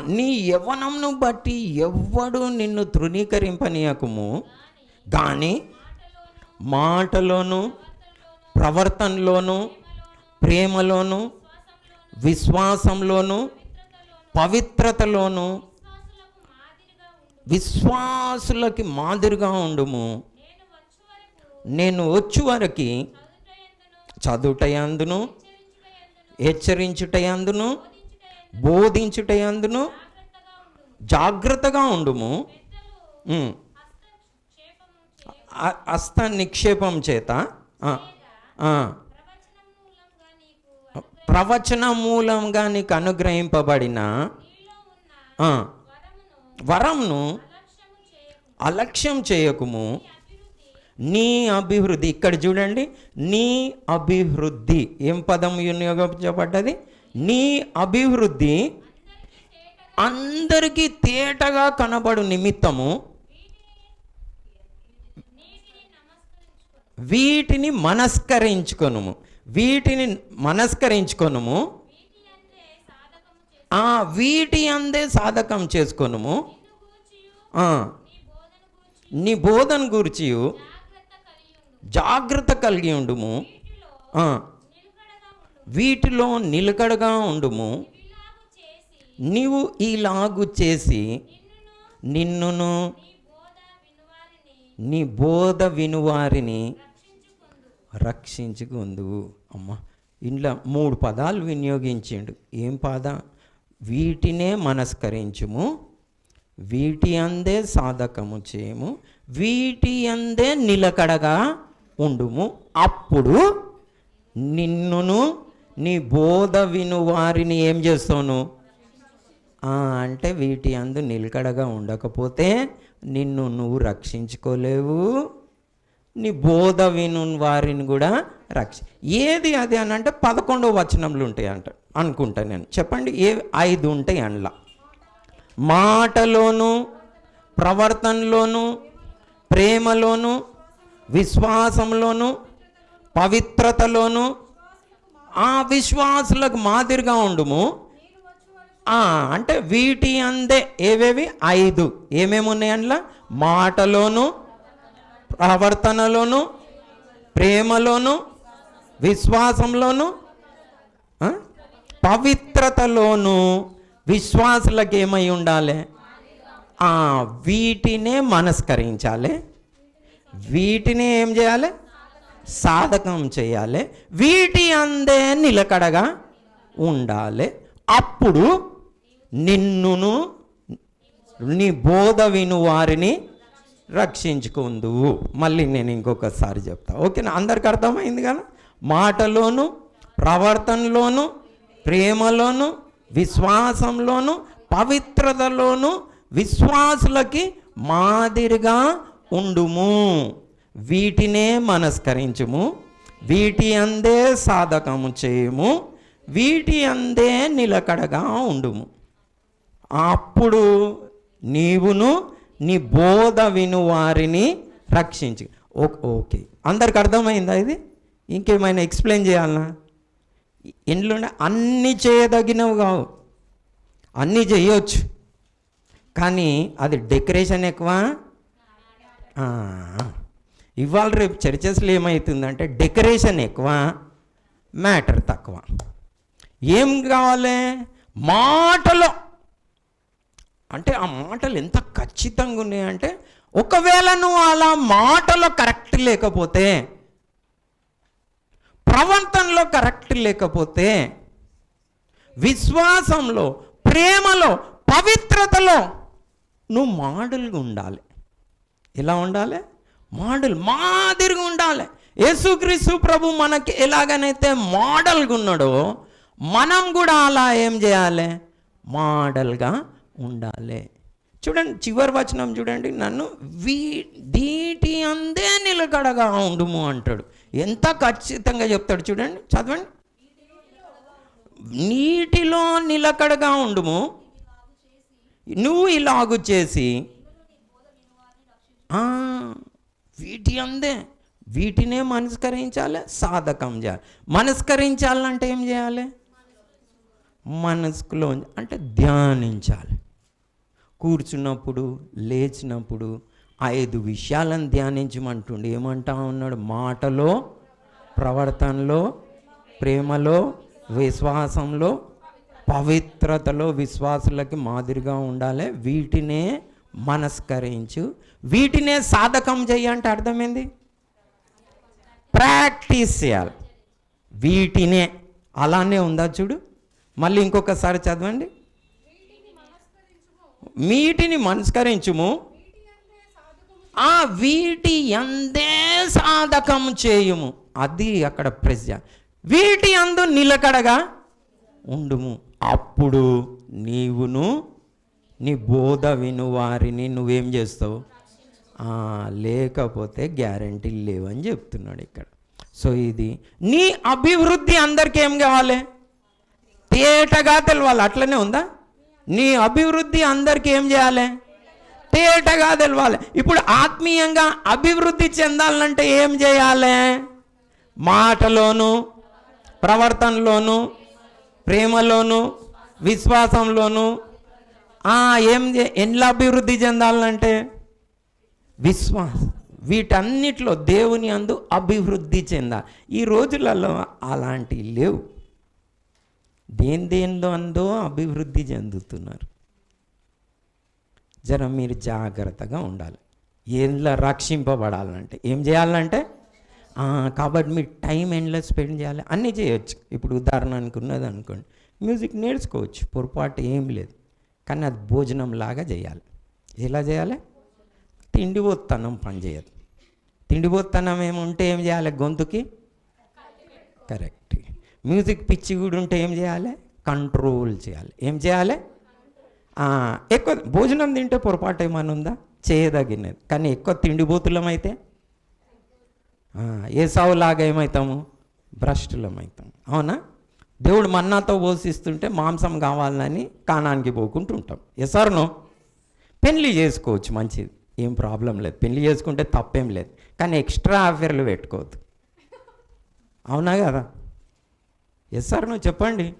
నీ యవ్వనంను బట్టి ఎవ్వడు నిన్ను తృణీకరింపనీయకము. కానీ మాటలోను ప్రవర్తనలోను ప్రేమలోను విశ్వాసంలోను పవిత్రతలోను విశ్వాసులకి మాదిరిగా ఉండుము. నేను వచ్చు వరకు చదువుటయందును హెచ్చరించుటయందును బోధించుటయందును జాగ్రత్తగా ఉండుము. హస్త నిక్షేపం చేత ప్రవచన మూలంగా నీకు అనుగ్రహింపబడిన వరంను అలక్ష్యం చేయకుము. నీ అభివృద్ధి ఇక్కడ చూడండి నీ అభివృద్ధి. ఏం పదం వినియోగించబడ్డది? నీ అభివృద్ధి అందరికీ తేటగా కనబడు నిమిత్తము. వీటిని మనస్కరించుకొనుము. వీటిని మనస్కరించుకొనుము. ఆ వీటి అందే సాధకం చేసుకొనుము. నీ బోధన గురించి జాగ్రత్త కలిగి ఉండుము. ఆ, వీటిలో నిలకడగా ఉండుము. నీవు ఈలాగు చేసి నిన్నును నీ బోధ వినువారిని రక్షించుకుందువు. అమ్మ ఇంట్లో మూడు పదాలు వినియోగించిండు. ఏం పాద? వీటినే మనస్కరించుము. వీటి అందే సాధకము చేయము వీటి అందే నిలకడగా ఉండుము. అప్పుడు నిన్నును నీ బోధ విను వారిని ఏం చేస్తాను అంటే వీటి అందు నిలకడగా ఉండకపోతే నిన్ను నువ్వు రక్షించుకోలేవు. నీ బోధ విను వారిని కూడా రక్ష ఏది అది అని అంటే పదకొండవ వచనంలో ఉంటాయి అంట అనుకుంటా నేను. చెప్పండి ఏ ఐదు ఉంటాయి అందులో. మాటలోను ప్రవర్తనలోను ప్రేమలోను విశ్వాసంలోను పవిత్రతలోను ఆ విశ్వాసులకు మాదిరిగా ఉండుము. అంటే వీటి అందే ఏవేవి? ఐదు. ఏమేమి ఉన్నాయి అందులో? మాటలోను ప్రవర్తనలోను ప్రేమలోను విశ్వాసంలోను పవిత్రతలోను విశ్వాసులకు ఏమై ఉండాలి? వీటినే మనస్కరించాలి. వీటిని ఏం చేయాలి? సాధకం చేయాలి. వీటి అందే నిలకడగా ఉండాలి. అప్పుడు నిన్నును నీ బోధ విను వారిని రక్షించుకుందువు మళ్ళీ నేను ఇంకొకసారి చెప్తా. ఓకేనా? అందరికి అర్థమైంది కదా? మాటలోను ప్రవర్తనలోను ప్రేమలోను విశ్వాసంలోను పవిత్రతలోను విశ్వాసులకి మాదిరిగా ఉండుము. వీటినే మనస్కరించుము వీటి అందే సాధకము చేయము వీటి అందే నిలకడగా ఉండుము. అప్పుడు నీవును నీ బోధ విను వారిని రక్షించు. ఓ- ఓకే. అందరికి అర్థమైందా ఇది? ఇంకేమైనా ఎక్స్ప్లెయిన్ చేయాలనా? ఇంట్లోనే అన్నీ చేయదగినవి కావు. అన్నీ చేయొచ్చు. కానీ అది డెకరేషన్ ఎక్కువ? ఇవాళ రేపు చర్చెస్లో ఏమవుతుందంటే డెకరేషన్ ఎక్కువ మ్యాటర్ తక్కువ. ఏం కావాలి? మాటలో. అంటే ఆ మాటలు ఎంత ఖచ్చితంగా ఉన్నాయంటే ఒకవేళ నువ్వు అలా మాటలో కరెక్ట్ లేకపోతే ప్రవర్తనలో కరెక్ట్ లేకపోతే విశ్వాసంలో ప్రేమలో పవిత్రతలో నువ్వు మాడల్గా ఉండాలి. ఎలా ఉండాలి? మోడల్ మాదిరిగా ఉండాలి. యేసుక్రీస్తు ప్రభు మనకి ఎలాగనైతే మోడల్గా ఉన్నాడో మనం కూడా అలా ఏం చేయాలి? మోడల్గా ఉండాలి. చూడండి చివరి వచనం చూడండి. నన్ను వీ దీటి అందే నిలకడగా ఉండుము అంటాడు. ఎంత ఖచ్చితంగా చెప్తాడు చూడండి చదవండి. నీటిలో నిలకడగా ఉండుము. నువ్వు ఇలాగు చేసి వీటి అందే వీటినే మనస్కరించాలి సాధకం చేయాలి. మనస్కరించాలంటే ఏం చేయాలి? మనసులో అంటే ధ్యానించాలి. కూర్చున్నప్పుడు లేచినప్పుడు ఐదు విషయాలను ధ్యానించమంటుండే. ఏమంటా ఉన్నాడు? మాటలో ప్రవర్తనలో ప్రేమలో విశ్వాసంలో పవిత్రతలో విశ్వాసులకి మాదిరిగా ఉండాలి. వీటినే మనస్కరించు. వీటినే సాధకం చెయ్యి అంటే అర్థమైంది? ప్రాక్టీస్ చేయాలి. వీటినే. అలానే ఉందా చూడు. మళ్ళీ ఇంకొకసారి చదవండి. వీటిని మనస్కరించుము. ఆ వీటి ఎందే సాధకం చేయుము. అది అక్కడ ప్రజ వీటి అందు నిలకడగా ఉండుము. అప్పుడు నీవును నీ బోధ విను వారిని నువ్వేం చేస్తావు? లేకపోతే గ్యారంటీ లేవని చెప్తున్నాడు ఇక్కడ. సో ఇది నీ అభివృద్ధి అందరికీ ఏం కావాలి? తేటగా తెలవాలి. అట్లనే ఉందా? నీ అభివృద్ధి అందరికీ ఏం చేయాలి? తేటగా తెలవాలి. ఇప్పుడు ఆత్మీయంగా అభివృద్ధి చెందాలంటే ఏం చేయాలి? మాటలోను ప్రవర్తనలోను ప్రేమలోను విశ్వాసంలోను ఏం ఎండ్లా ఎట్లా అభివృద్ధి చెందాలంటే విశ్వాస వీటన్నిటిలో దేవుని అందు అభివృద్ధి చెందాలి ఈ రోజులలో అలాంటివి లేవు. దేని దేనిలో అందో అభివృద్ధి చెందుతున్నారు. జనం మీరు జాగ్రత్తగా ఉండాలి. ఏంలా రక్షింపబడాలంటే ఏం చేయాలంటే కాబట్టి మీరు టైం ఎండ్లో స్పెండ్ చేయాలి. అన్నీ చేయొచ్చు. ఇప్పుడు ఉదాహరణకు ఉన్నది అనుకోండి మ్యూజిక్ నేర్చుకోవచ్చు. పొరపాటు ఏం లేదు. కానీ అది భోజనం లాగా చేయాలి. ఎలా చేయాలి? తిండిపోతనం పని చేయదు తిండిపోతనం ఏముంటే ఏం చేయాలి గొంతుకి? కరెక్ట్. మ్యూజిక్ పిచ్చి కూడా ఉంటే ఏం చేయాలి? కంట్రోల్ చేయాలి. ఏం చేయాలి? ఎక్కువ భోజనం తింటే పొరపాటు ఏమైనా ఉందా? చేయదగినది. కానీ ఎక్కువ తిండిపోతులం అయితే? ఏ సావులాగా ఏమవుతాము భ్రష్టులం అవుతాము. అవునా? దేవుడు మన్నాతో పోషిస్తుంటే మాంసం కావాలని కానానికి పోకుంటూ ఉంటాం ఎసార్నో పెళ్ళి చేసుకోవచ్చు మంచిది. ఏం ప్రాబ్లం లేదు. పెళ్ళి చేసుకుంటే తప్పేం లేదు. కానీ ఎక్స్ట్రా ఆఫర్లు పెట్టుకోవద్దు. అవునా కదా? ఎస్ చెప్పండి.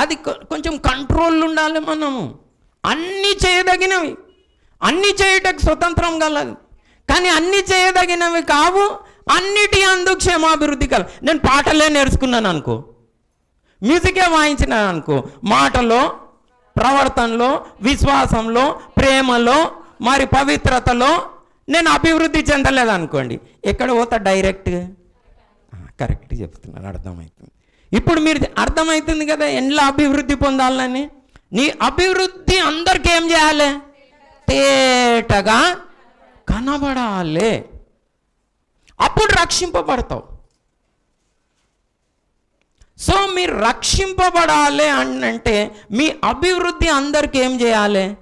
అది కొంచెం కంట్రోల్ ఉండాలి మనము. అన్నీ చేయదగినవి. అన్నీ చేయటకు స్వతంత్రం కలదు కానీ అన్నీ చేయదగినవి కావు. అన్నిటి అందు క్షేమాభివృద్ధి కల నేను పాటలే నేర్చుకున్నాను అనుకో. మ్యూజికే వాయించినాను అనుకో. మాటలో ప్రవర్తనలో విశ్వాసంలో ప్రేమలో మరి పవిత్రతలో నేను అభివృద్ధి చెందలేదు అనుకోండి. ఎక్కడ పోతా డైరెక్ట్గా కరెక్ట్ చెప్తున్నారు అర్థమవుతుంది ఇప్పుడు మీరు అర్థమవుతుంది కదా ఎట్లా అభివృద్ధి పొందాలని? నీ అభివృద్ధి అందరికీ ఏం చేయాలి? తేటగా కనబడాలి. అప్పుడు రక్షింపబడతావు. సో మీరు రక్షింపబడాలి అని అంటే మీ అభివృద్ధి అందరికీ ఏం చేయాలి?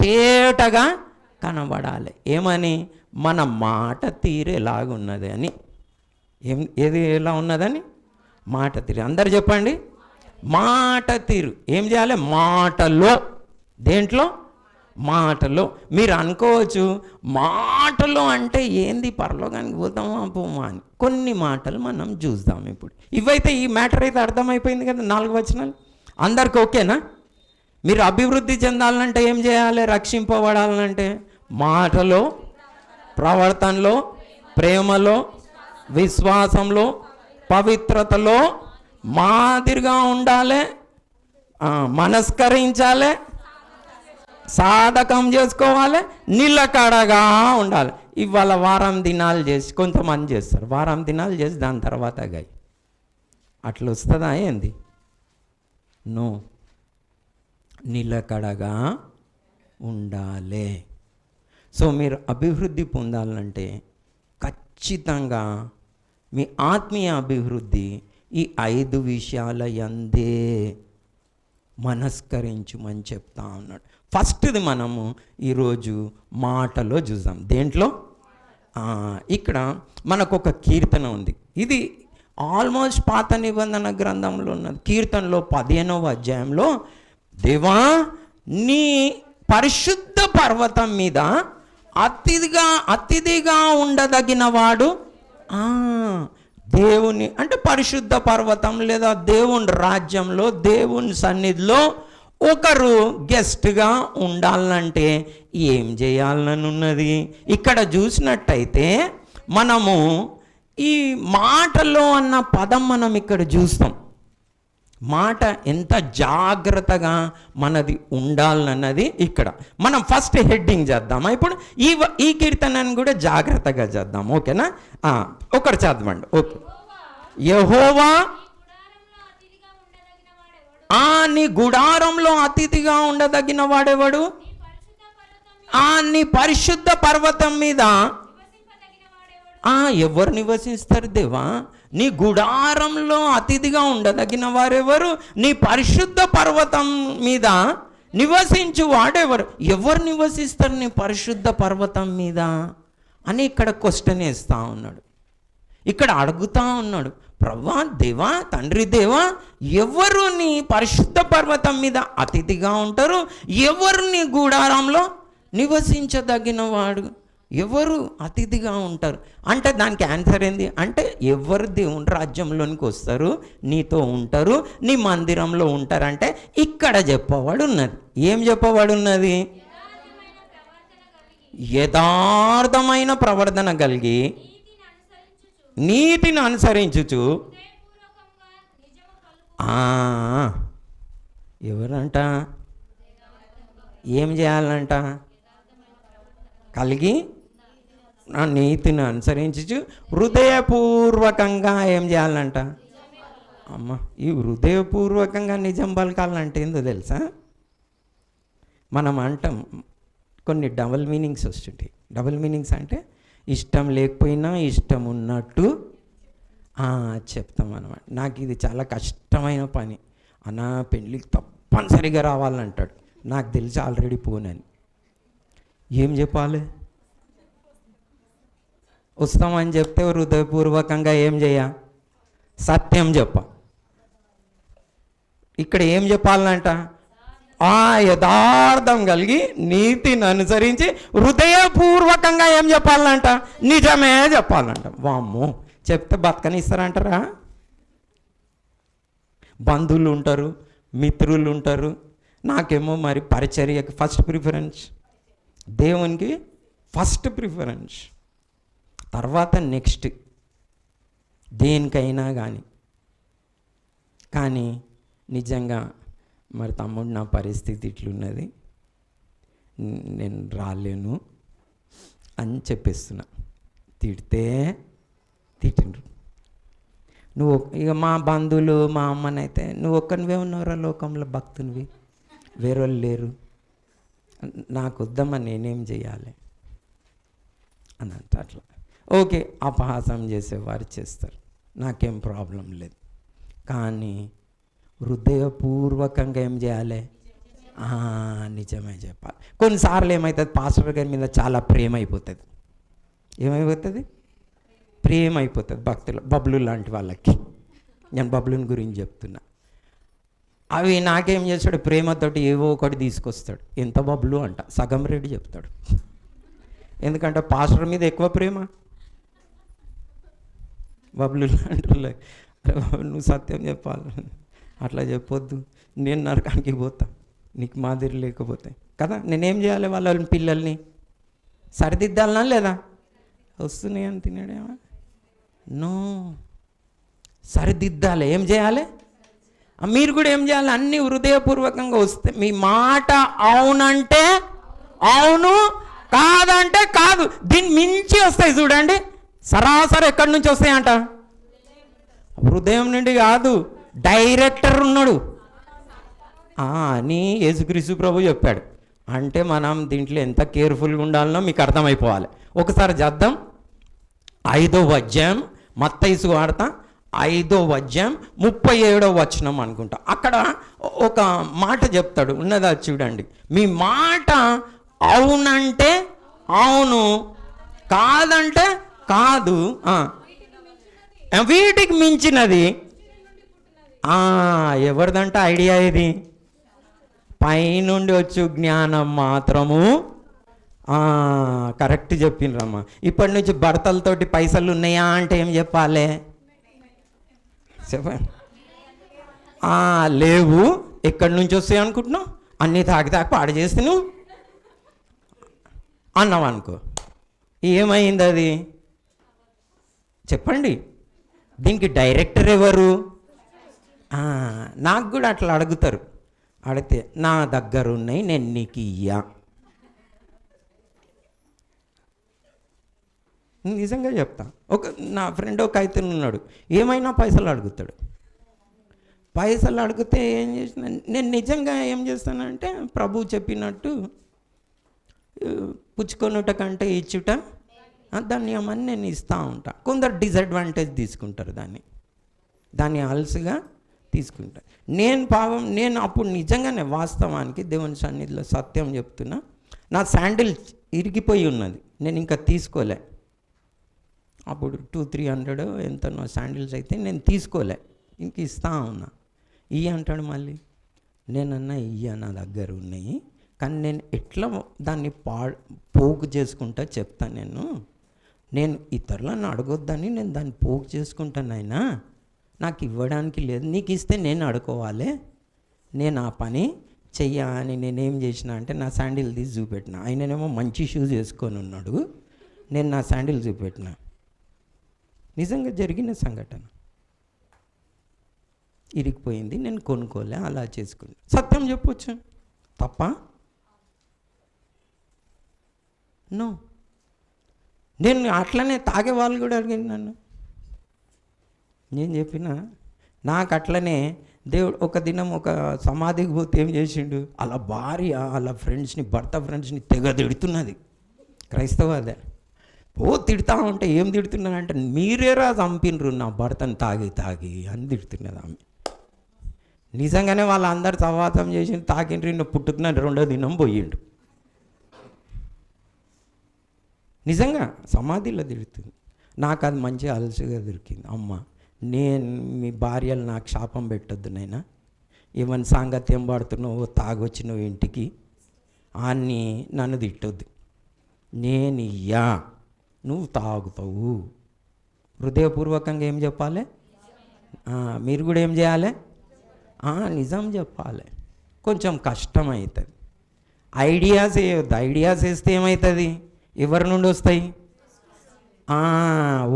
తేటగా కనబడాలి. ఏమని? మన మాట తీరేలాగున్నది అని. ఏం ఏది ఎలా ఉన్నదని? మాట తీరు. అందరు చెప్పండి. మాట తీరు. ఏం చేయాలి? మాటలో. దేంట్లో? మాటలో. మీరు అనుకోవచ్చు మాటలు అంటే ఏంది? పరలోకానికి పోతామా పోమా అని. కొన్ని మాటలు మనం చూద్దాం ఇప్పుడు. ఇవైతే ఈ మ్యాటర్ అయితే అర్థమైపోయింది కదా నాలుగు వచనాలు. అందరికి ఓకేనా? మీరు అభివృద్ధి చెందాలంటే ఏం చేయాలి? రక్షింపబడాలంటే మాటలో ప్రవర్తనలో ప్రేమలో విశ్వాసంలో పవిత్రతలో మాదిరిగా ఉండాలి. మనస్కరించాలి. సాధకం చేసుకోవాలి నిలకడగా ఉండాలి. ఇవాళ వారం దినాలు చేసి కొంతమంది చేస్తారు. వారం దినాలు చేసి దాని తర్వాత గాయ అట్లా వస్తుందా ఏంది? నో. నిలకడగా ఉండాలి. సో మీరు అభివృద్ధి పొందాలంటే ఖచ్చితంగా మీ ఆత్మీయ అభివృద్ధి ఈ ఐదు విషయాల యందే మనస్కరించుమని చెప్తా ఉన్నాడు. ఫస్ట్ది మనము ఈరోజు మాటలో చూద్దాం. దేంట్లో? ఇక్కడ మనకు ఒక కీర్తన ఉంది. ఇది ఆల్మోస్ట్ పాత నిబంధన గ్రంథంలో ఉన్నది. కీర్తనలో పదిహేనవ అధ్యాయంలో దేవా నీ పరిశుద్ధ పర్వతం మీద అతిథిగా అతిథిగా ఉండదగిన వాడు దేవుని అంటే పరిశుద్ధ పర్వతం లేదా దేవుని రాజ్యంలో దేవుని సన్నిధిలో ఒకరు గెస్ట్గా ఉండాలంటే ఏం చేయాలనున్నది? ఇక్కడ చూసినట్టయితే మనము ఈ మాటలో అన్న పదం మనం ఇక్కడ చూస్తాం. మాట ఎంత జాగ్రత్తగా మనది ఉండాలన్నది ఇక్కడ. మనం ఫస్ట్ హెడ్డింగ్ చేద్దామా? ఇప్పుడు ఈ వ- ఈ కీర్తనని కూడా జాగ్రత్తగా చేద్దాం. ఓకేనా? ఒకరు చదవండి. ఓకే. యహోవా ఆ నీ గుడారంలో అతిథిగా ఉండదగిన వాడెవడు? ఆ నీ పరిశుద్ధ పర్వతం మీద ఆ ఎవరు నివసిస్తారు దేవా? నీ గుడారంలో అతిథిగా ఉండదగిన వారెవరు? నీ పరిశుద్ధ పర్వతం మీద నివసించు వాడెవరు? ఎవరు నివసిస్తారు నీ పరిశుద్ధ పర్వతం మీద? అని ఇక్కడ క్వశ్చన్ వేస్తా ఉన్నాడు. ఇక్కడ అడుగుతా ఉన్నాడు. ప్రభా దేవా తండ్రి దేవా ఎవరు నీ పరిశుద్ధ పర్వతం మీద అతిథిగా ఉంటారు? ఎవరు నీ గూడారంలో నివసించదగిన వాడు ఎవరు అతిథిగా ఉంటారు? అంటే దానికి ఆన్సర్ ఏంది? అంటే ఎవరు దేవుని రాజ్యంలోనికి వస్తారు? నీతో ఉంటారు నీ మందిరంలో ఉంటారంటే ఇక్కడ చెప్పవాడు ఉన్నది ఏం చెప్పవాడు ఉన్నది యథార్థమైన ప్రవర్తన కలిగి నీతిని అనుసరించుచు. ఎవరంట? ఏం చేయాలంట? కలిగి నా నీతిని అనుసరించుచు హృదయపూర్వకంగా ఏం చేయాలంట? అమ్మ ఈ హృదయపూర్వకంగా నిజం పలకాలంటే ఏందో తెలుసా? మనం అంటాం కొన్ని డబల్ మీనింగ్స్ వస్తుంటాయి. డబల్ మీనింగ్స్ అంటే ఇష్టం లేకపోయినా ఇష్టం ఉన్నట్టు చెప్తాం అనమాట నాకు ఇది చాలా కష్టమైన పని. అన్న పెళ్ళికి తప్పనిసరిగా రావాలంటాడు. నాకు తెలిసి ఆల్రెడీ పోనని. ఏం చెప్పాలి? వస్తామని చెప్తే హృదయపూర్వకంగా ఏం చేయ? సత్యం చెప్ప. ఇక్కడ ఏం చెప్పాలంట? ఆ యథార్థం కలిగి నీతిని అనుసరించి హృదయపూర్వకంగా ఏం చెప్పాలంట? నిజమే చెప్పాలంట. వామ్మో చెప్తే బతకనిస్తారంటారా? బంధువులు ఉంటారు మిత్రులు ఉంటారు నాకేమో మరి పరిచర్యకి ఫస్ట్ ప్రిఫరెన్స్ దేవునికి ఫస్ట్ ప్రిఫరెన్స్ తర్వాత నెక్స్ట్ దేనికైనా కానీ కానీ నిజంగా మరి తమ్ముడు నా పరిస్థితి ఇట్లున్నది. నేను రాలేను అని చెప్పేస్తున్నా. తిడితే తిట్టిండ్రు. నువ్వు ఇక మా బంధువులు మా అమ్మనైతే నువ్వు ఒక్కనివే ఉన్నావురా లోకంలో భక్తునివి. వేరే వాళ్ళు లేరు. నాకు వద్దమ్మా నేనేం చేయాలి అని అంట అట్లా. ఓకే అపహాసం చేసేవారు చేస్తారు. నాకేం ప్రాబ్లం లేదు. కానీ హృదయపూర్వకంగా ఏం చేయాలి? నిజమే చెప్పాలి. కొన్నిసార్లు ఏమవుతుంది పాస్టర్ గారి మీద చాలా ప్రేమ అయిపోతుంది. ఏమైపోతుంది? ప్రేమ అయిపోతుంది భక్తులు బబ్లు లాంటి వాళ్ళకి. నేను బబ్లుని గురించి చెప్తున్నా. అవి నాకేం చేస్తాడు? ప్రేమతోటి ఏవో ఒకటి తీసుకొస్తాడు. ఎంత బబ్లు అంట? సగం రెడ్డి చెప్తాడు. ఎందుకంటే పాస్టర్ మీద ఎక్కువ ప్రేమ. బబ్లు లాంటి వాళ్ళకి, నువ్వు సత్యం చెప్పాలి. అట్లా చెప్పొద్దు. నేను నరకానికి పోతా. నీకు మాదిరి లేకపోతే. కదా? నేనేం చేయాలి వాళ్ళ పిల్లల్ని? సరిదిద్దాలనా లేదా? వస్తున్నాయి అని తినాడేమో? నో. సరిదిద్దాలి. ఏం చేయాలి? మీరు కూడా ఏం చేయాలి? అన్ని హృదయపూర్వకంగా వస్తే మీ మాట అవునంటే అవును కాదంటే కాదు. దీన్ని మించి వస్తాయి చూడండి. సరాసరి ఎక్కడి నుంచి వస్తాయంట? హృదయం నుండి కాదు. డైరెక్టర్ ఉన్నాడు. అని యేసుక్రీసు ప్రభు చెప్పాడు. అంటే మనం దీంట్లో ఎంత కేర్ఫుల్గా ఉండాలనో మీకు అర్థమైపోవాలి. ఒకసారి చేద్దాం. ఐదో అధ్యాయం మత్తైసు వార్త ఐదో అధ్యాయం ముప్పై ఏడో వచనం అనుకుంటా. అక్కడ ఒక మాట చెప్తాడు. ఉన్నదా చూడండి. మీ మాట అవునంటే అవును కాదంటే కాదు. వీటికి మించినది. ఎవరిదంట ఐడియా ఇది? పైనుండి వచ్చు జ్ఞానం మాత్రము. కరెక్ట్ చెప్పిండ్రమ్మా ఇప్పటి నుంచి భర్తలతోటి పైసలు ఉన్నాయా అంటే ఏం చెప్పాలి? చెప్పండి లేవు. ఎక్కడి నుంచి వస్తాయి అనుకుంటున్నావు? అన్నీ తాకి తాకి పాడు చేస్తే నువ్వు? అన్నావు అనుకో. ఏమైంది అది? చెప్పండి. దీనికి డైరెక్టర్ ఎవరు? నాకు కూడా అట్లా అడుగుతారు. అడిగితే నా దగ్గర ఉన్నాయి నేను నీకు ఇయ్యా. నిజంగా చెప్తా. ఒక నా ఫ్రెండ్ ఒక అయితే ఉన్నాడు. ఏమైనా పైసలు అడుగుతాడు. పైసలు అడిగితే ఏం చేసిన నేను నిజంగా ఏం చేస్తానంటే ప్రభు చెప్పినట్టు పుచ్చుకొనుట కంటే ఇచ్చుట దాన్ని ఏమని నేను ఇస్తూ ఉంటా. కొందరు డిసడ్వాంటేజ్ తీసుకుంటారు దాన్ని. దాన్ని అలసిగా తీసుకుంటాను నేను పాపం నేను అప్పుడు నిజంగానే వాస్తవానికి దేవుని సన్నిధిలో సత్యం చెప్తున్నా. నా శాండిల్ ఇరిగిపోయి ఉన్నది. నేను ఇంకా తీసుకోలే. అప్పుడు టూ త్రీ హండ్రెడ్ ఎంతనో శాండిల్స్ అయితే నేను తీసుకోలే. ఇంక ఇస్తా ఉన్నా. ఇయ్య అంటాడు మళ్ళీ. నేనన్నా ఇయ్య నా దగ్గర ఉన్నాయి. కానీ నేను ఎట్లా దాన్ని పా పోగు చేసుకుంటా చెప్తా నేను. నేను ఇతరులను అడగొద్దని నేను దాన్ని పోగు చేసుకుంటాను అయినా నాకు ఇవ్వడానికి లేదు. నీకు ఇస్తే నేను అడుకోవాలి నేను ఆ పని చెయ్య అని నేనేం చేసిన అంటే నా శాండిల్ తీసి చూపెట్టిన. ఆయననేమో మంచి షూస్ వేసుకొని ఉన్నాడు. నేను నా శాండిల్ చూపెట్టిన. నిజంగా జరిగిన సంఘటన. ఇరిగిపోయింది. నేను కొనుక్కోలే. అలా చేసుకుని సత్యం చెప్పొచ్చు? తప్ప? నో. నేను అట్లనే తాగే వాళ్ళు కూడా అడిగింది నన్ను. నేను చెప్పిన? నాకు అట్లనే దేవుడు ఒక దినం ఒక సమాధికి పోతే ఏం చేసిండు? అలా భార్య అలా ఫ్రెండ్స్ని భర్త ఫ్రెండ్స్ని తెగ తిడుతున్నది. క్రైస్తవ అదే ఓ తిడతా ఉంటే ఏం తిడుతున్నానంటే మీరేరా చంపినరు నా భర్తను తాగి తాగి అని తిడుతున్నది ఆమె. నిజంగానే వాళ్ళందరూ సవాసం చేసి తాకిండ్రు ఈయన పుట్టుకున్న రెండో దినం పోయిండు. నిజంగా సమాధిలో తిడుతుంది. నాకు అది మంచి అలసిగా దొరికింది. అమ్మ నేను మీ భార్యలు నాకు శాపం పెట్టొద్దు నైనా ఈవన్ సాంగత్యం పడుతున్నావు తాగొచ్చినావు ఇంటికి. అన్ని నన్ను తిట్టొద్దు. నేను ఇయ్యా నువ్వు తాగుతావు. హృదయపూర్వకంగా ఏం చెప్పాలి? మీరు కూడా ఏం చేయాలి? నిజం చెప్పాలి. కొంచెం కష్టం అవుతుంది ఐడియాస్ వేయొద్దు. ఐడియాస్ వేస్తే ఏమవుతుంది ఎవరి నుండి వస్తాయి?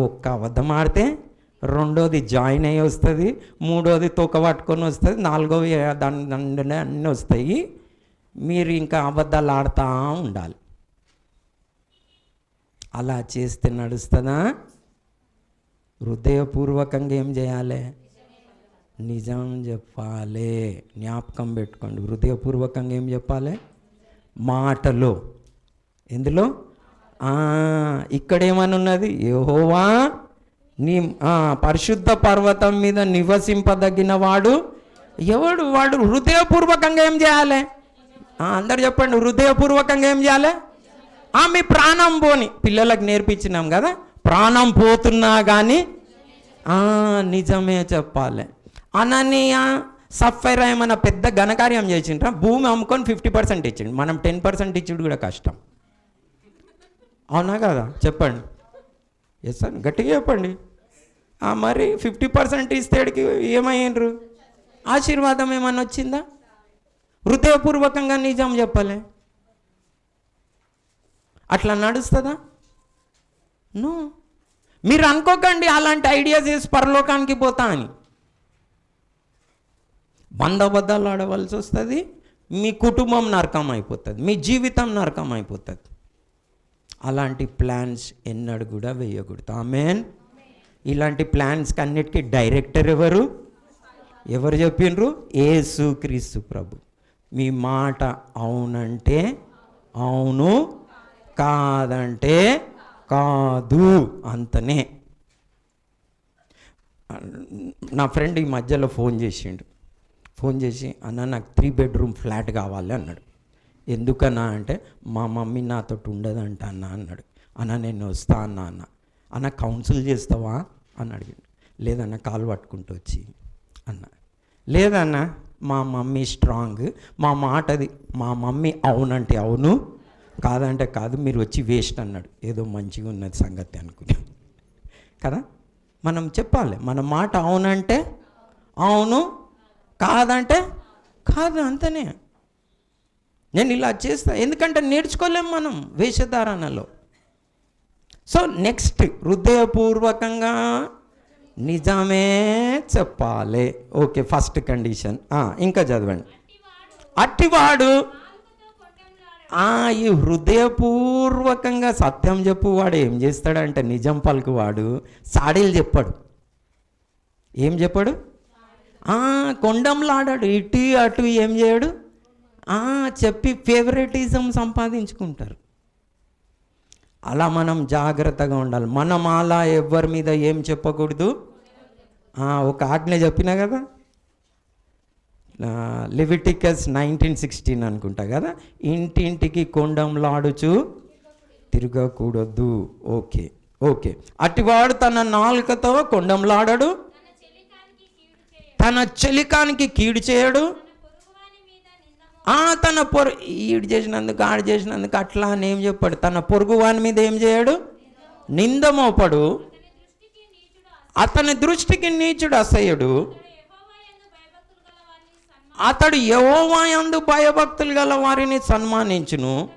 ఒక్క అబద్ధం ఆడితే రెండోది జాయిన్ అయ్యి వస్తుంది మూడోది తూక పట్టుకొని వస్తుంది నాలుగోది దాని దాని అన్నీ వస్తాయి. మీరు ఇంకా అబద్ధాలు ఆడుతూ ఉండాలి. అలా చేస్తే నడుస్తుందా? హృదయపూర్వకంగా ఏం చేయాలి? నిజం చెప్పాలి. జ్ఞాపకం పెట్టుకోండి. హృదయపూర్వకంగా ఏం చెప్పాలి? మాటలో. ఎందులో? ఆ, ఇక్కడ ఏమని ఉన్నది యెహోవా నీ పరిశుద్ధ పర్వతం మీద నివసింపదగిన వాడు ఎవడు? వాడు హృదయపూర్వకంగా ఏం చేయాలి? అందరు చెప్పండి హృదయపూర్వకంగా ఏం చేయాలి? మీ ప్రాణం పోని. పిల్లలకు నేర్పించినాం కదా ప్రాణం పోతున్నా కానీ నిజమే చెప్పాలి. అననీయ సఫైరా ఏమైనా పెద్ద ఘనకార్యం చేసిండ్రా? భూమి అమ్ముకొని ఫిఫ్టీ పర్సెంట్ ఇచ్చిండు. మనం టెన్ పర్సెంట్ ఇచ్చుడు కూడా కష్టం. అవునా కదా? చెప్పండి. ఎస్ అని గట్టిగా చెప్పండి. మరి ఫిఫ్టీ పర్సెంట్ ఇస్తేడికి ఏమయ్యిండ్రు? ఆశీర్వాదం ఏమన్నా వచ్చిందా? హృదయపూర్వకంగా నిజం చెప్పలే. అట్లా నడుస్తుందా? నో. మీరు అనుకోకండి అలాంటి ఐడియాస్ వేసి పరలోకానికి పోతా అని. బంధబద్ధాలు ఆడవలసి వస్తుంది మీ కుటుంబం నరకం అయిపోతుంది మీ జీవితం నరకం అయిపోతుంది. అలాంటి ప్లాన్స్ ఎన్నడూ కూడా వేయకూడదు. ఆమెన్. ఇలాంటి ప్లాన్స్కి అన్నిటికీ డైరెక్టర్ ఎవరు? ఎవరు చెప్పిండ్రు ఏసు క్రీస్తు ప్రభు. మీ మాట అవునంటే అవును కాదంటే కాదు అంతనే. నా ఫ్రెండ్ ఈ మధ్యలో ఫోన్ చేసిండు. ఫోన్ చేసి అన్న నాకు త్రీ బెడ్రూమ్ ఫ్లాట్ కావాలి అన్నాడు. ఎందుకన్నా అంటే మా మమ్మీ నాతో ఉండదంట అన్న అన్నాడు. అన్న నేను వస్తా అన్న అన్న. అన్న కౌన్సిల్ చేస్తావా? అని అడిగాడు. లేదన్న కాలు పట్టుకుంటూ వచ్చి అన్న. లేదన్న మా మమ్మీ స్ట్రాంగ్ మా మాటది మా మమ్మీ అవునంటే అవును. కాదంటే కాదు మీరు వచ్చి వేస్ట్ అన్నాడు. ఏదో మంచిగా ఉన్నది సంగతి అనుకుని కదా? మనం చెప్పాలి. మన మాట అవునంటే అవును. కాదంటే కాదు అంతనే. నేను ఇలా చేస్తా. ఎందుకంటే నేర్చుకోలేం మనం వేషధారణలో. సో నెక్స్ట్ హృదయపూర్వకంగా నిజమే చెప్పాలి. Okay first condition. ఇంకా చదవండి. అట్టివాడు. ఈ హృదయపూర్వకంగా సత్యం చెప్పువాడు ఏం చేస్తాడంటే నిజం పలుకువాడు సాడీలు చెప్పాడు. ఏం చెప్పాడు? కొండంలాడాడు. ఇటు అటు ఏం చేయడు? చెప్పి ఫేవరెటిజం సంపాదించుకుంటారు. అలా మనం జాగ్రత్తగా ఉండాలి. మనం అలా ఎవరి మీద ఏం చెప్పకూడదు. ఒక ఆజ్ఞ చెప్పినా కదా? లివిటికస్ నైన్టీన్ సిక్స్టీన్ అనుకుంటా కదా? ఇంటింటికి కొండంలాడుచు తిరగకూడదు. Okay okay. అటివాడు తన నాలుకతో కొండంలాడడు తన చెలికానికి కీడు చేయడు. ఆ తన పొరు ఈడు చేసినందుకు ఆడు చేసినందుకు అట్లా అని ఏం చెప్పాడు? తన పొరుగు వాని మీద ఏం చేయడు? నింద మోపడు. అతని దృష్టికి నీచుడు అసహ్యుడు. అతడు యవోవాయందు భయభక్తులు గల వారిని సన్మానించును.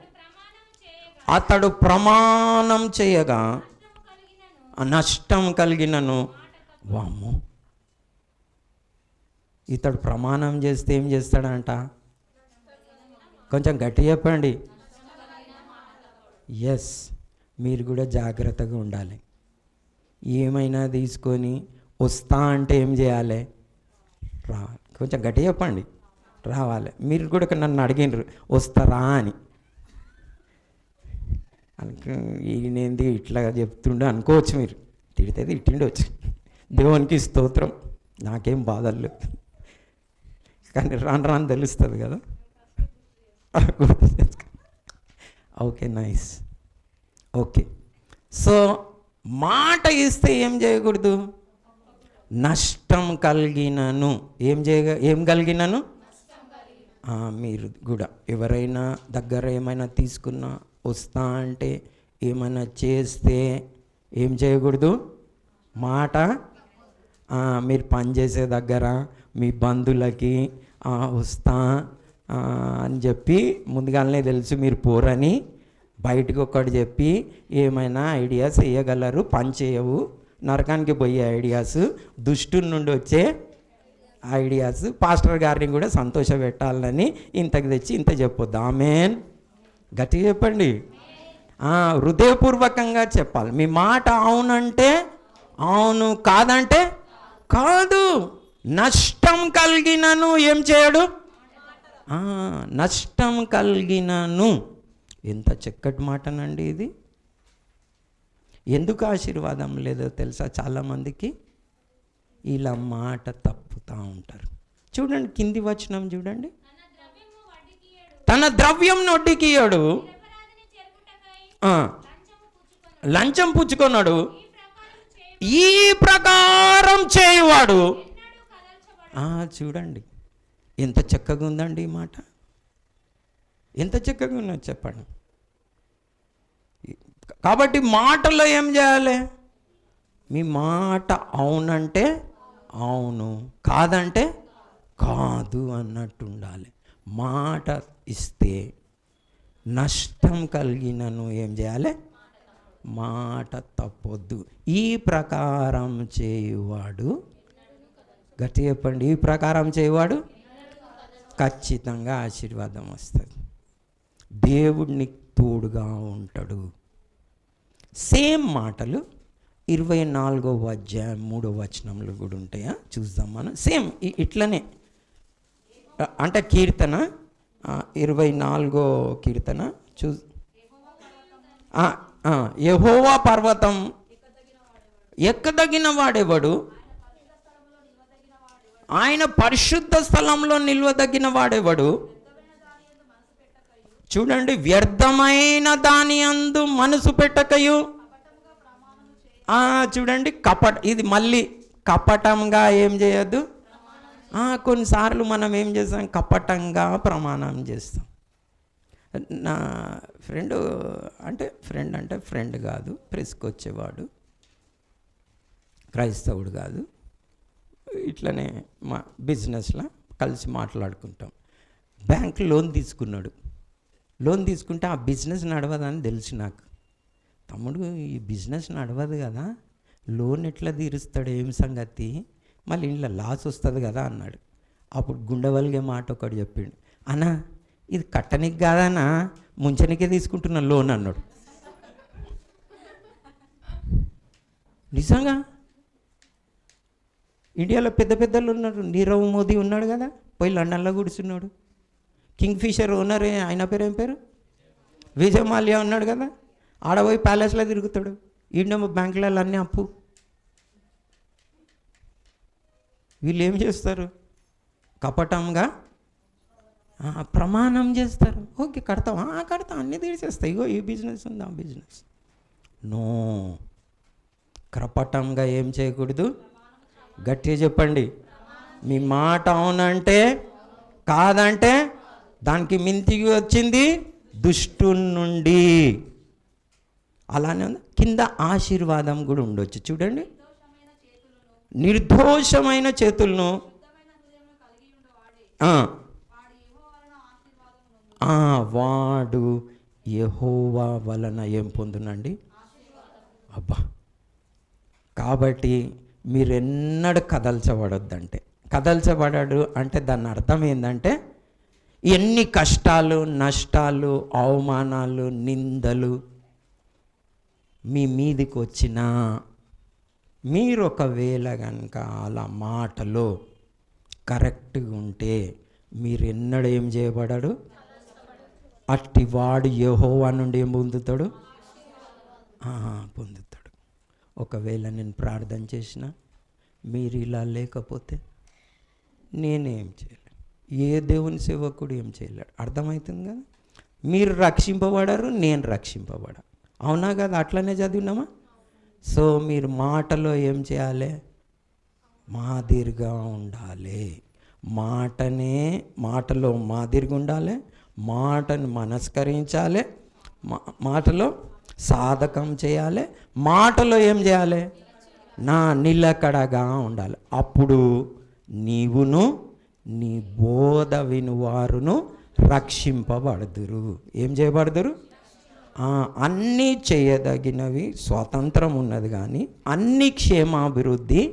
అతడు ప్రమాణం చేయగా నష్టం కలిగినను. వామ్ము. ఇతడు ప్రమాణం చేస్తే ఏం చేస్తాడంట? కొంచెం గట్టి చెప్పండి. ఎస్ మీరు కూడా జాగ్రత్తగా ఉండాలి. ఏమైనా తీసుకొని వస్తా అంటే ఏం చేయాలి? రా కొంచెం గట్టి చెప్పండి. రావాలి. మీరు కూడా నన్ను అడిగినారు వస్తారా అని. అనుకు ఈయనేంది ఇట్లా చెప్తుండే అనుకోవచ్చు మీరు. తిడితే తిట్టిండవచ్చు దేవునికి స్తోత్రం. నాకేం బాధలు కానీ రాను రాను తెలుస్తుంది కదా. ఓకే నైస్ ఓకే సో మాట ఇస్తే ఏం చేయకూడదు? నష్టం కలిగినను. ఏం చేయ ఏం కలిగినను? మీరు కూడా. ఎవరైనా దగ్గర ఏమైనా తీసుకున్నా వస్తా అంటే ఏమైనా చేస్తే ఏం చేయకూడదు? మాట? మీరు పనిచేసే దగ్గర మీ బంధువులకి వస్తా అని చెప్పి ముందుగానే తెలుసు మీరు పోరని. బయటకు ఒక్కటి చెప్పి ఏమైనా ఐడియాస్ వేయగలరు? పని చేయవు. నరకానికి పోయే ఐడియాస్. దుష్టుని నుండి వచ్చే ఐడియాస్. పాస్టర్ గారిని కూడా సంతోష పెట్టాలని ఇంతకు తెచ్చి ఇంత చెప్పొద్దు. ఆమెన్. గట్టిగా చెప్పండి. హృదయపూర్వకంగా చెప్పాలి. మీ మాట అవునంటే అవును కాదంటే కాదు. నష్టం కలిగినను ఏం చేయడు? నష్టం కలిగినను. ఎంత చక్కటి మాటనండి ఇది. ఎందుకు ఆశీర్వాదం లేదో తెలుసా? చాలామందికి ఇలా మాట తప్పుతూ ఉంటారు. చూడండి కింది వచనం చూడండి. తన ద్రవ్యం నొడ్డికియడు లంచం పుచ్చుకున్నాడు ఈ ప్రకారం చేయవాడు. చూడండి. ఎంత చక్కగా ఉందండి ఈ మాట? ఎంత చక్కగా ఉన్నది చెప్పండి. కాబట్టి మాటలో ఏం చేయాలి? మీ మాట అవునంటే అవును కాదంటే కాదు అన్నట్టు ఉండాలి మాట ఇస్తే నష్టం కలిగినను ఏం చేయాలి? మాట తప్పొద్దు. ఈ ప్రకారం చేయువాడు గట్టి చెప్పండి ఈ ప్రకారం చేయువాడు ఖచ్చితంగా ఆశీర్వాదం వస్తుంది. దేవుడిని తోడుగా ఉంటాడు. సేమ్ మాటలు ఇరవై నాలుగో అధ్యాయం మూడో వచనంలో కూడా ఉంటాయా? చూద్దాం మనం. సేమ్ ఇట్లనే. అంటే కీర్తన ఇరవై నాలుగో కీర్తన చూ యహోవా పర్వతం ఎక్కదగిన వాడేవాడు? ఆయన పరిశుద్ధ స్థలంలో నిల్వదగిన వాడెవడు? చూడండి వ్యర్థమైన దాని అందు మనసు పెట్టకయు. చూడండి కపట ఇది మళ్ళీ కపటంగా ఏం చేయొద్దు? కొన్నిసార్లు మనం ఏం చేస్తాం? కపటంగా ప్రమాణం చేస్తాం. నా ఫ్రెండ్ అంటే ఫ్రెండ్ అంటే ఫ్రెండ్ కాదు ప్రెస్కి వచ్చేవాడు క్రైస్తవుడు కాదు. ఇట్లనే మా బిజినెస్లో కలిసి మాట్లాడుకుంటాం. బ్యాంక్ లోన్ తీసుకున్నాడు. లోన్ తీసుకుంటే ఆ బిజినెస్ నడవదని తెలుసు నాకు. తమ్ముడు ఈ బిజినెస్ నడవదు కదా. లోన్ ఎట్లా తీరుస్తాడు? ఏం సంగతి? మళ్ళీ ఇంట్లో లాస్ వస్తుంది కదా అన్నాడు. అప్పుడు గుండెవలిగే మాట ఒకటి చెప్పిండు. అన్నా ఇది కట్టనికి కాదనా ముంచనికే తీసుకుంటున్న లోన్ అన్నాడు. నిజంగా? ఇండియాలో పెద్ద పెద్దలు ఉన్నారు. నీరవ్ మోదీ ఉన్నాడు కదా? పోయి లండన్లో కూర్చున్నాడు. కింగ్ ఫిషర్ ఓనర్ ఆయన పేరు ఏం పేరు? విజయ్ మాల్యా ఉన్నాడు కదా? ఆడబోయి ప్యాలెస్లో తిరుగుతాడు. ఈడేమో బ్యాంకులలో అన్నీ అప్పు. వీళ్ళు ఏం చేస్తారు? కపటంగా ప్రమాణం చేస్తారు. ఓకే కడతాం. కడతాం. అన్నీ తీసేస్తాయి. ఇగో ఈ బిజినెస్ ఉంది ఆ బిజినెస్. నో. కపటంగా ఏం చేయకూడదు? గట్టిగా చెప్పండి. మీ మాట అవునంటే కాదంటే దానికి మింతికి వచ్చింది దుష్టు నుండి. అలానే ఉంది. కింద ఆశీర్వాదం కూడా ఉండొచ్చు. చూడండి. నిర్దోషమైన చేతులను ఆ, వాడు యహోవా వలన ఏం పొందునండి? అబ్బా! కాబట్టి మీరెన్నడూ కదల్చబడొద్దంటే. కదల్చబడడు అంటే దాని అర్థం ఏంటంటే ఎన్ని కష్టాలు నష్టాలు అవమానాలు నిందలు మీ మీదికి వచ్చినా మీరు ఒకవేళ కనుక అలా మాటలో కరెక్ట్గా ఉంటే మీరు ఎన్నడూ ఏం చేయబడడు అట్టి వాడు యహోవా నుండి ఏం పొందుతాడు? పొందుతాడు. ఒకవేళ నేను ప్రార్థన చేసిన మీరు ఇలా లేకపోతే నేనేం చేయలేను. ఏ దేవుని సేవకుడు ఏం చేయలేడు. అర్థమవుతుంది కదా? మీరు రక్షింపబడరు నేను రక్షింపబడ అవునా కదా? అట్లనే చదివినామా? సో మీరు మాటలో ఏం చేయాలి? మాదిరిగా ఉండాలి. మాటనే మాటలో మాదిరిగా ఉండాలి. మాటను మనస్కరించాలి. మా మాటలో సాధకం చేయాలి మాటలో ఏం చేయాలి? నా నిలకడగా ఉండాలి. అప్పుడు నీవును నీ బోధ వినువారును రక్షింపబడదురు. ఏం చేయబడదురు? అన్నీ చేయదగినవి స్వాతంత్రం ఉన్నది కానీ అన్ని క్షేమాభివృద్ధి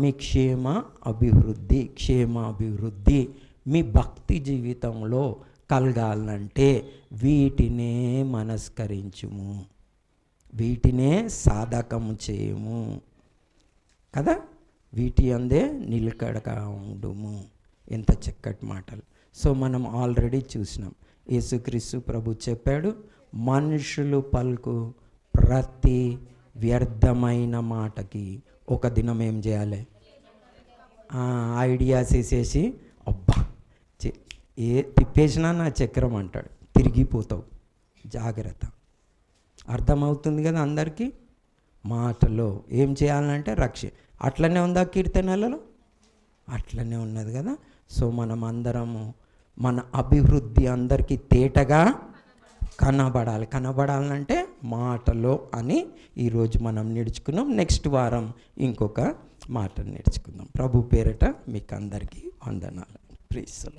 మీ క్షేమ అభివృద్ధి క్షేమాభివృద్ధి మీ భక్తి జీవితంలో కలగాలంటే వీటినే మనస్కరించుము. వీటినే సాధకము చేయము. కదా? వీటి అందే నిలకడగా ఉండుము. ఎంత చక్కటి మాటలు. సో మనం ఆల్రెడీ చూసినాం. యేసుక్రీస్తు ప్రభు చెప్పాడు మనుషులు పలుకు ప్రతి వ్యర్థమైన మాటకి ఒక దినం ఏం చేయాలి? ఐడియాస్ వేసేసి అబ్బా ఏ తిప్పేసినా నా చక్రం అంటాడు. తిరిగిపోతావు. జాగ్రత్త. అర్థమవుతుంది కదా అందరికీ? మాటలో ఏం చేయాలంటే రక్ష. అట్లనే ఉందా కీర్తనలలో? అట్లనే ఉన్నది కదా. సో మనం అందరము మన అభివృద్ధి అందరికీ తేటగా కనబడాలి. కనబడాలంటే మాటలో అని ఈరోజు మనం నేర్చుకున్నాం. నెక్స్ట్ వారం ఇంకొక మాట నేర్చుకుందాం. ప్రభు పేరట మీకు అందరికీ వందనాలు ప్లీజ్